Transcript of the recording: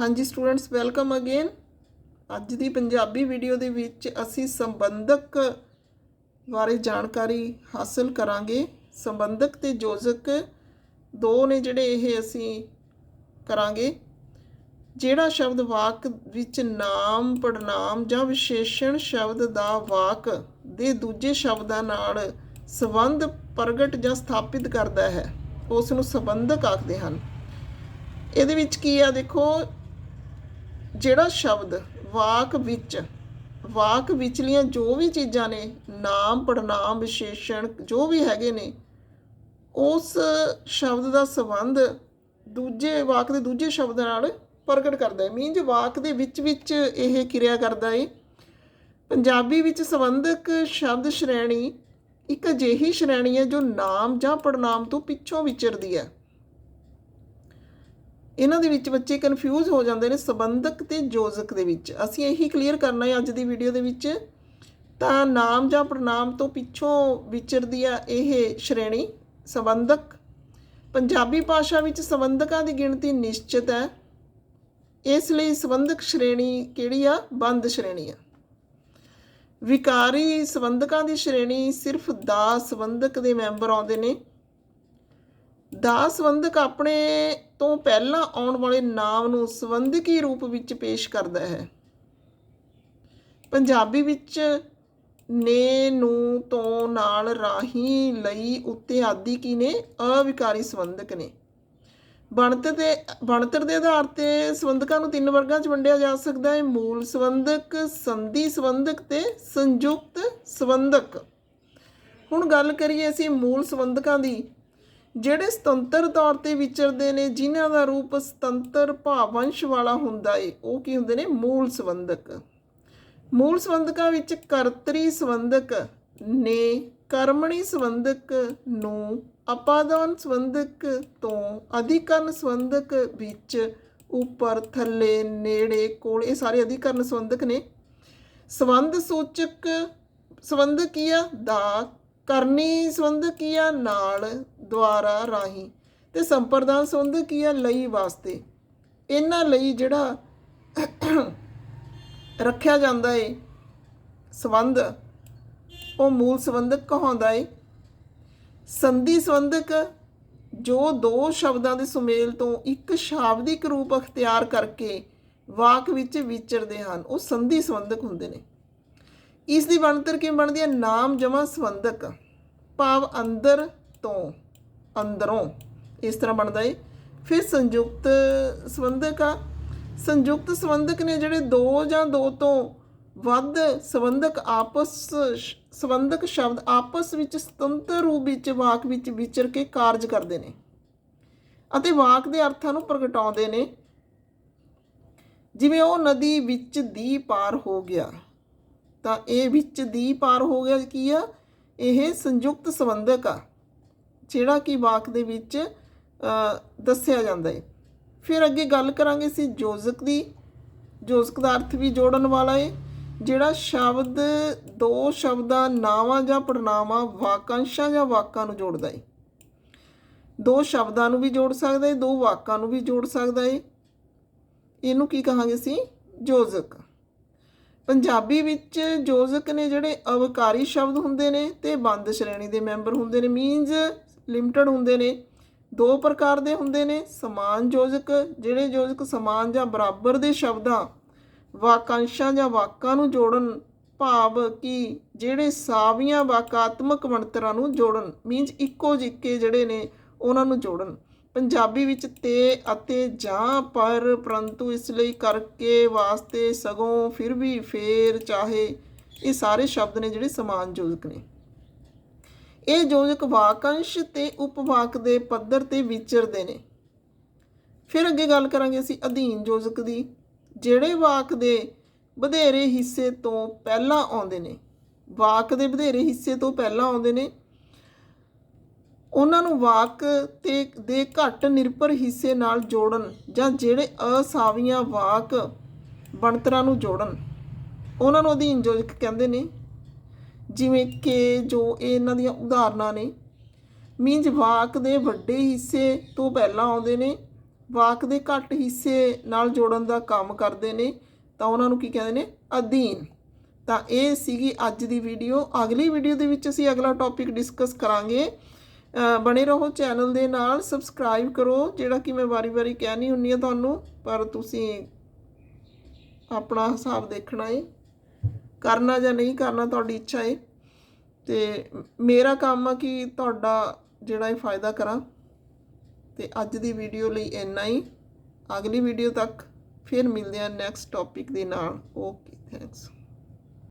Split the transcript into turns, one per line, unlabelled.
ਹਾਂਜੀ students welcome again ਅੱਜ ਦੀ Punjabi video ਦੇ ਵਿੱਚ ਅਸੀਂ ਸੰਬੰਧਕ ਬਾਰੇ ਜਾਣਕਾਰੀ ਹਾਸਲ ਕਰਾਂਗੇ। ਸੰਬੰਧਕ ਤੇ ਯੋਜਕ ਦੋ ਨੇ ਜਿਹੜੇ ਇਹ ਅਸੀਂ ਕਰਾਂਗੇ। ਜਿਹੜਾ ਸ਼ਬਦ ਵਾਕ ਵਿੱਚ ਨਾਮ ਪੜਨਾਮ ਜਾਂ ਵਿਸ਼ੇਸ਼ਣ ਸ਼ਬਦ ਦਾ ਵਾਕ ਦੇ ਦੂਜੇ ਸ਼ਬਦਾਂ ਨਾਲ ਸੰਬੰਧ ਪ੍ਰਗਟ ਜਾਂ ਸਥਾਪਿਤ ਕਰਦਾ ਹੈ, ਉਸ ਨੂੰ ਸੰਬੰਧਕ ਆਖਦੇ ਹਨ। ਇਹਦੇ ਵਿੱਚ ਕੀ ਆ ਦੇਖੋ ਜਿਹੜਾ ਸ਼ਬਦ ਵਾਕ ਵਿੱਚ, ਵਾਕ ਵਿਚਲੀਆਂ ਜੋ ਵੀ ਚੀਜ਼ਾਂ ਨੇ, ਨਾਮ ਪੜਨਾਮ ਵਿਸ਼ੇਸ਼ਣ, ਜੋ ਵੀ ਹੈਗੇ ਨੇ, ਉਸ ਸ਼ਬਦ ਦਾ ਸੰਬੰਧ ਦੂਜੇ, ਵਾਕ ਦੇ ਦੂਜੇ ਸ਼ਬਦਾਂ ਨਾਲ ਪ੍ਰਗਟ ਕਰਦਾ ਹੈ। ਮੀਨਜ ਵਾਕ ਦੇ ਵਿੱਚ ਵਿੱਚ ਇਹ ਕਿਰਿਆ ਕਰਦਾ ਹੈ। ਪੰਜਾਬੀ ਵਿੱਚ ਸੰਬੰਧਕ ਸ਼ਬਦ ਸ਼੍ਰੇਣੀ ਇੱਕ ਅਜਿਹੀ ਸ਼੍ਰੇਣੀ ਹੈ ਜੋ ਨਾਮ ਜਾਂ ਪੜਨਾਮ ਤੋਂ ਪਿੱਛੋਂ ਵਿਚਰਦੀ ਹੈ। ਇਹਨਾਂ ਦੇ ਵਿੱਚ ਬੱਚੇ ਕਨਫਿਊਜ਼ ਹੋ ਜਾਂਦੇ ਨੇ ਸੰਬੰਧਕ ਤੇ ਯੋਜਕ ਦੇ ਵਿੱਚ। ਅਸੀਂ ਇਹੀ ਕਲੀਅਰ ਕਰਨਾ ਹੈ ਅੱਜ ਦੀ ਵੀਡੀਓ ਦੇ ਵਿੱਚ। ਤਾਂ ਨਾਮ ਜਾਂ ਪ੍ਰਣਾਮ ਤੋਂ ਪਿੱਛੋਂ ਵਿਚਰਦੀ ਆ ਇਹ ਸ਼੍ਰੇਣੀ, ਸੰਬੰਧਕ। ਪੰਜਾਬੀ ਭਾਸ਼ਾ ਵਿੱਚ ਸੰਬੰਧਕਾਂ ਦੀ ਗਿਣਤੀ ਨਿਸ਼ਚਿਤ ਹੈ। ਇਸ ਲਈ ਸੰਬੰਧਕ ਸ਼੍ਰੇਣੀ ਕਿਹੜੀ ਆ? ਬੰਦ ਸ਼੍ਰੇਣੀ ਆ। ਵਿਕਾਰੀ ਸੰਬੰਧਕਾਂ ਦੀ ਸ਼੍ਰੇਣੀ ਸਿਰਫ ਦਾ ਸੰਬੰਧਕ ਦੇ ਮੈਂਬਰ ਆਉਂਦੇ ਨੇ। ਦਾ ਸੰਬੰਧਕ ਆਪਣੇ ਤੋਂ ਪਹਿਲਾਂ ਆਉਣ ਵਾਲੇ ਨਾਮ ਨੂੰ ਸੰਬੰਧਕੀ ਰੂਪ ਵਿੱਚ ਪੇਸ਼ ਕਰਦਾ ਹੈ। ਪੰਜਾਬੀ ਵਿੱਚ ਨੇ, ਨੂੰ, ਤੋਂ, ਨਾਲ, ਰਾਹੀਂ, ਲਈ, ਉੱਤੇ ਆਦਿ ਕੀ ਨੇ? ਅਵਿਕਾਰੀ ਸੰਬੰਧਕ ਨੇ। ਬਣਤਰ ਦੇ ਬਣਤਰ ਦੇ ਆਧਾਰ ਤੇ ਸੰਬੰਧਕਾਂ ਨੂੰ ਤਿੰਨ ਵਰਗਾਂ 'ਚ ਵੰਡਿਆ ਜਾ ਸਕਦਾ ਹੈ। ਮੂਲ ਸੰਬੰਧਕ, ਸੰਧੀ ਸੰਬੰਧਕ ਤੇ ਸੰਯੁਕਤ ਸੰਬੰਧਕ। ਹੁਣ ਗੱਲ ਕਰੀਏ ਅਸੀਂ ਮੂਲ ਸੰਬੰਧਕਾਂ ਦੀ ਜਿਹੜੇ ਸੁਤੰਤਰ ਤੌਰ ਤੇ ਵਿਚਰਦੇ ਨੇ, ਜਿਨ੍ਹਾਂ ਦਾ ਰੂਪ ਸੁਤੰਤਰ ਭਾਵੰਸ਼ ਵਾਲਾ ਹੁੰਦਾ ਏ, ਉਹ ਕੀ ਹੁੰਦੇ ਨੇ? ਮੂਲ ਸੰਬੰਧਕ। ਮੂਲ ਸੰਬੰਧਕਾਂ ਵਿੱਚ ਕਰਤਰੀ ਸੰਬੰਧਕ ਨੇ ਕਰਮਣੀ ਸੰਬੰਧਕ ਨੂੰ ਅਪਾਦਾਨ ਸੰਬੰਧਕ ਤੋਂ ਅਧਿਕਰਨ ਸੰਬੰਧਕ ਵਿੱਚ ਉੱਪਰ, ਥੱਲੇ, ਨੇੜੇ, ਕੋਲ, ਇਹ ਸਾਰੇ ਅਧਿਕਰਨ ਸੰਬੰਧਕ ਨੇ। ਸੰਬੰਧ ਸੂਚਕ ਸੰਬੰਧਕ ਕੀ ਆ ਦਾ ਕਰਨੀ ਸੰਬੰਧਕ ਨਾਲ ਦੁਆਰਾ ਰਾਹੀਂ ਤੇ ਸੰਪਰਦਾਨ ਸੰਬੰਧਕ ਲਈ ਵਾਸਤੇ। ਇਹਨਾਂ ਲਈ ਜਿਹੜਾ ਰੱਖਿਆ ਜਾਂਦਾ ਏ, ਸੰਬੰਧ, ਉਹ ਮੂਲ ਸੰਬੰਧਕ ਕਹਾਉਂਦਾ ਏ। ਸੰਧੀ ਸੰਬੰਧਕ ਜੋ ਦੋ ਸ਼ਬਦਾਂ ਦੇ ਸੁਮੇਲ ਤੋਂ ਇੱਕ ਸ਼ਾਬਦਿਕ ਰੂਪ ਅਖਤਿਆਰ ਕਰਕੇ ਵਾਕ ਵਿੱਚ ਵਿਚਰਦੇ ਹਨ, ਉਹ ਸੰਧੀ ਸੰਬੰਧਕ ਹੁੰਦੇ ਨੇ। ਇਸ ਦੀ ਬਣਤਰ ਕਿਵੇਂ ਬਣਦੀ ਹੈ? ਨਾਮ ਜਮਾ ਸੰਬੰਧਕ, ਭਾਵ ਅੰਦਰ ਤੋਂ, ਅੰਦਰੋਂ। ਇਸ ਤਰ੍ਹਾਂ ਬਣਦਾ ਏ। ਫਿਰ ਸੰਯੁਕਤ ਸੰਬੰਧਕ ਆ। ਸੰਯੁਕਤ ਸੰਬੰਧਕ ਨੇ ਜਿਹੜੇ ਦੋ ਜਾਂ ਦੋ ਤੋਂ ਵੱਧ ਸੰਬੰਧਕ ਆਪਸ, ਸੰਬੰਧਕ ਸ਼ਬਦ ਆਪਸ ਵਿੱਚ ਸੁਤੰਤਰ ਰੂਪ ਵਿੱਚ, ਵਾਕ ਵਿੱਚ ਵਿਚਰ ਕੇ ਕਾਰਜ ਕਰਦੇ ਨੇ ਅਤੇ ਵਾਕ ਦੇ ਅਰਥਾਂ ਨੂੰ ਪ੍ਰਗਟਾਉਂਦੇ ਨੇ। ਜਿਵੇਂ ਉਹ ਨਦੀ ਵਿੱਚ ਦੀ ਪਾਰ ਹੋ ਗਿਆ। ਤਾਂ ਇਹ ਵਿੱਚ ਦੀ ਪਾਰ ਹੋ ਗਿਆ ਕੀ ਆ? ਇਹ ਸੰਯੁਕਤ ਸੰਬੰਧਕ ਆ, ਜਿਹੜਾ ਕਿ ਵਾਕ ਦੇ ਵਿੱਚ ਦੱਸਿਆ ਜਾਂਦਾ ਹੈ ਫਿਰ ਅੱਗੇ ਗੱਲ ਕਰਾਂਗੇ ਸੀ ਯੋਜਕ ਦੀ। ਯੋਜਕ ਦਾ ਅਰਥ ਵੀ ਜੋੜਨ ਵਾਲਾ ਹੈ ਜਿਹੜਾ ਸ਼ਬਦ ਦੋ ਸ਼ਬਦਾਂ, ਨਾਵਾਂ ਜਾਂ ਪੜਨਾਵਾਂ ਵਾਕਾਂਸ਼ਾਂ ਜਾਂ ਵਾਕਾਂ ਨੂੰ ਜੋੜਦਾ ਹੈ ਦੋ ਸ਼ਬਦਾਂ ਨੂੰ ਵੀ ਜੋੜ ਸਕਦਾ ਹੈ ਦੋ ਵਾਕਾਂ ਨੂੰ ਵੀ ਜੋੜ ਸਕਦਾ ਹੈ ਇਹਨੂੰ ਕੀ ਕਹਾਂਗੇ ਸੀ? ਯੋਜਕ ਪੰਜਾਬੀ ਵਿੱਚ ਯੋਜਕ ਨੇ ਜਿਹੜੇ ਅਵਕਾਰੀ ਸ਼ਬਦ ਹੁੰਦੇ ਨੇ ਤੇ ਬੰਦ ਸ਼੍ਰੇਣੀ ਦੇ ਮੈਂਬਰ ਹੁੰਦੇ ਨੇ ਮੀਨਸ ਲਿਮਟਿਡ ਹੁੰਦੇ ਨੇ, ਦੋ ਪ੍ਰਕਾਰ ਦੇ ਹੁੰਦੇ ਨੇ, ਸਮਾਨ ਯੋਜਕ ਜਿਹੜੇ ਯੋਜਕ ਸਮਾਨ ਜਾਂ ਬਰਾਬਰ ਦੇ ਸ਼ਬਦਾਂ, ਵਾਕਾਂਸ਼ਾਂ ਜਾਂ ਵਾਕਾਂ ਨੂੰ ਜੋੜਨ, ਭਾਵ ਕਿ ਜਿਹੜੇ ਸਾਵੀਆਂ ਵਾਕਾਤਮਕ ਬਣਤਰਾਂ ਨੂੰ ਜੋੜਨ ਮੀਨਸ ਇੱਕੋ ਜਿੱਕੇ ਜਿਹੜੇ ਨੇ, ਉਹਨਾਂ ਨੂੰ ਜੋੜਨ। ਪੰਜਾਬੀ ਵਿੱਚ ਤੇ ਅਤੇ ਜਾਂ ਪਰ, ਪਰੰਤੂ ਇਸ ਲਈ ਕਰਕੇ ਵਾਸਤੇ ਸਗੋਂ ਫਿਰ ਵੀ ਫੇਰ ਚਾਹੇ ਇਹ ਸਾਰੇ ਸ਼ਬਦ ਨੇ ਜਿਹੜੇ ਸਮਾਨ ਯੋਜਕ ਨੇ। ਇਹ ਯੋਜਕ ਵਾਕੰਸ਼ ਤੇ ਉਪਵਾਕ ਦੇ ਪੱਧਰ ਤੇ ਵਿਚਰਦੇ ਨੇ। ਫਿਰ ਅੱਗੇ ਗੱਲ ਕਰਾਂਗੇ ਅਸੀਂ ਅਧੀਨ ਯੋਜਕ ਦੀ, ਜਿਹੜੇ ਵਾਕ ਦੇ ਵਧੇਰੇ ਹਿੱਸੇ ਤੋਂ ਪਹਿਲਾਂ ਆਉਂਦੇ ਨੇ। ਵਾਕ ਦੇ ਵਧੇਰੇ ਹਿੱਸੇ ਤੋਂ ਪਹਿਲਾਂ ਆਉਂਦੇ ਨੇ ਉਹਨਾਂ ਨੂੰ ਵਾਕ ਤੇ ਦੇ ਘੱਟ ਨਿਰਭਰ ਹਿੱਸੇ ਨਾਲ ਜੋੜਨ ਜਾਂ ਜਿਹੜੇ ਅਸਾਵੀਆਂ ਵਾਕ ਬਣਤਰਾਂ ਨੂੰ ਜੋੜਨ। ਉਹਨਾਂ ਨੂੰ ਅਧੀਨ ਯੋਜਕ ਕਹਿੰਦੇ ਨੇ, ਜਿਵੇਂ ਕਿ ਜੋ ਇਹਨਾਂ ਦੀਆਂ ਉਦਾਹਰਨਾਂ ਨੇ, ਮੀਨਜ਼ ਵਾਕ ਦੇ ਵੱਡੇ ਹਿੱਸੇ ਤੋਂ ਪਹਿਲਾਂ ਆਉਂਦੇ ਨੇ, ਵਾਕ ਦੇ ਘੱਟ ਹਿੱਸੇ ਨਾਲ ਜੋੜਨ ਦਾ ਕੰਮ ਕਰਦੇ ਨੇ, ਤਾਂ ਉਹਨਾਂ ਨੂੰ ਕੀ ਕਹਿੰਦੇ ਨੇ? ਅਧੀਨ। ਤਾਂ ਇਹ ਸੀਗੀ ਅੱਜ ਦੀ ਵੀਡੀਓ ਅਗਲੀ ਵੀਡੀਓ ਦੇ ਵਿੱਚ ਅਸੀਂ ਅਗਲਾ ਟੌਪਿਕ ਡਿਸਕਸ ਕਰਾਂਗੇ। ਬਣੇ ਰਹੋ ਚੈਨਲ ਦੇ ਨਾਲ ਸਬਸਕ੍ਰਾਈਬ ਕਰੋ, ਜਿਹੜਾ ਕਿ ਮੈਂ ਵਾਰੀ-ਵਾਰੀ ਕਹਿਣੀ ਹੁੰਨੀ ਆ ਤੁਹਾਨੂੰ, ਪਰ ਤੁਸੀਂ ਆਪਣਾ ਹਿਸਾਬ ਦੇਖਣਾ ਹੈ ਕਰਨਾ ਜਾਂ ਨਹੀਂ ਕਰਨਾ ਤੁਹਾਡੀ ਇੱਛਾ ਹੈ ਤੇ ਮੇਰਾ ਕੰਮ ਆ ਕਿ ਤੁਹਾਡਾ ਜਿਹੜਾ ਇਹ ਫਾਇਦਾ ਕਰਾਂ। ਤੇ ਅੱਜ ਦੀ ਵੀਡੀਓ ਲਈ ਇੰਨਾ ਹੀ। ਅਗਲੀ ਵੀਡੀਓ ਤੱਕ ਫਿਰ ਮਿਲਦੇ ਹਾਂ ਨੈਕਸਟ ਟੌਪਿਕ ਦੇ ਨਾਲ। Okay thanks